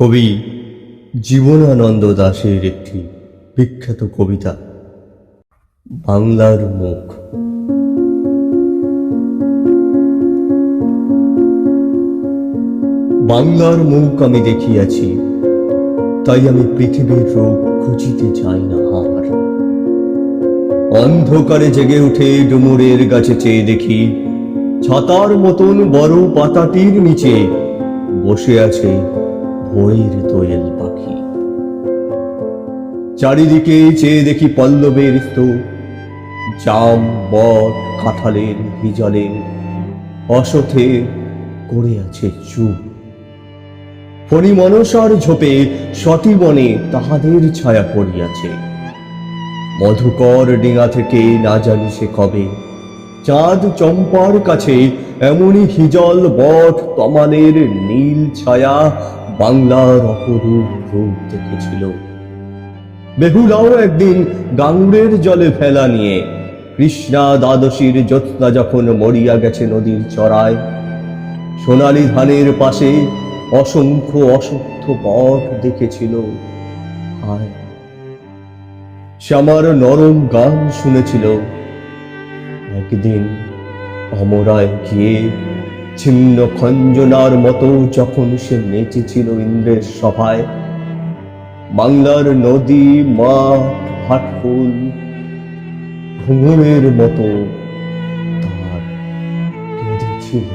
কবি জীবনানন্দ দাশের একটি বিখ্যাত কবিতা, বাংলার মুখ। বাংলার মুখ আমি দেখিয়াছি, তাই আমি পৃথিবীর রোগ খুঁজিতে চাই না আর। অন্ধকারে জেগে উঠে ডুমুরের গাছে চেয়ে দেখি, ছাতার মতন বড় পাতাটির নিচে বসে আছে ভোরের দোয়েল পাখি। চারিদিকে চেয়ে দেখি পল্লবের স্তূপ, জাম, বট, কাঁঠালের হিজলের অসথে করে আছে চুপ। হরিমনসার ঝোপে সতীবনে তাহাদের ছায়া পড়িয়াছে। মধুকর ডিঙা থেকে না জানি সে কবে, চাঁদ চম্পার কাছে এমনই হিজল, বট, তমালের নীল ছায়া বাংলার অপরূপ রূপ দেখেছিল। বেহুলাও একদিন গাঙ্গের জলে ফেলা নিয়ে কৃষ্ণা দ্বাদশীর জ্যোৎস্না যখন মরিয়া গেছে নদীর চড়ায়, সোনালী ধানের পাশে অসংখ্য অসত্য বট দেখেছিল। হায়, সে আমার নরম গান শুনেছিল। একদিন অমরায় গিয়ে ছিন্ন খঞ্জনার মতো যখন সে নেচেছিল ইন্দ্রের সভায়, বাংলার নদী, মাঠ হাটফুল ঘুমের মতো তার কেঁদেছিল